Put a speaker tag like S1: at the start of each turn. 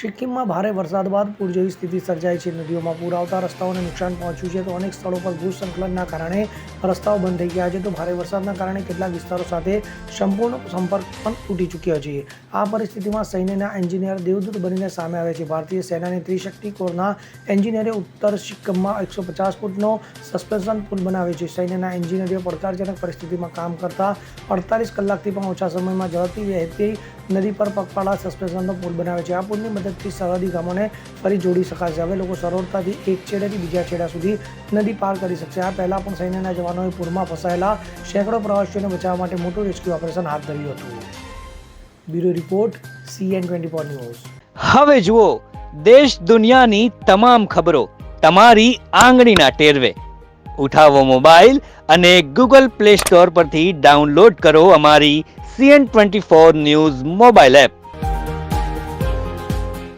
S1: સિક્કિમમાં ભારે વરસાદ બાદ પૂર જેવી સ્થિતિ સર્જાઈ છે. નદીઓમાં પૂર આવતા રસ્તાઓને નુકસાન પહોંચ્યું છે. તો અનેક સ્થળો પર ભૂસંકલનના કારણે રસ્તાઓ બંધ થઈ ગયા છે. તો ભારે વરસાદના કારણે કેટલાક વિસ્તારો સાથે સંપૂર્ણ સંપર્ક પણ તૂટી ચૂક્યો છે. આ પરિસ્થિતિમાં સૈન્યના એન્જિનિયર દેવદૂત બનીને સામે આવે છે. ભારતીય સેનાની ત્રિશક્તિ કોરના એન્જિનિયરે ઉત્તર સિક્કમમાં એકસો પચાસ ફૂટનો સસ્પેન્શન પુલ બનાવ્યો છે. સૈન્યના એન્જિનિયરો પડકારજનક પરિસ્થિતિમાં કામ કરતા અડતાલીસ કલાકથી પણ ઓછા સમયમાં ઝડપથી વહેતી નદી પર પગપાળા સસ્પેન્શનનો પુલ બનાવે છે. આ પુલની મદદથી સરહદી ગામોને ફરી જોડી શકાશે. હવે લોકો સરળતાથી એક છેડેથી બીજા છેડા સુધી નદી પાર કરી શકશે. આ પહેલાં પણ સૈન્યના જવાનોએ ફસાયેલા સેંકડો પ્રવાસીઓને બચાવવા માટે મોટું રેસ્ક્યુ ઓપરેશન હાથ ધર્યું હતું. Bureau report CN twenty four news.
S2: હવે જુઓ, દેશ દુનિયાની તમામ ખબરો તમારી આંગળીના ટેરવે. ઉઠાવો મોબાઈલ અને ગૂગલ પ્લે સ્ટોર પરથી ડાઉનલોડ કરો અમારી CN twenty four news mobile app.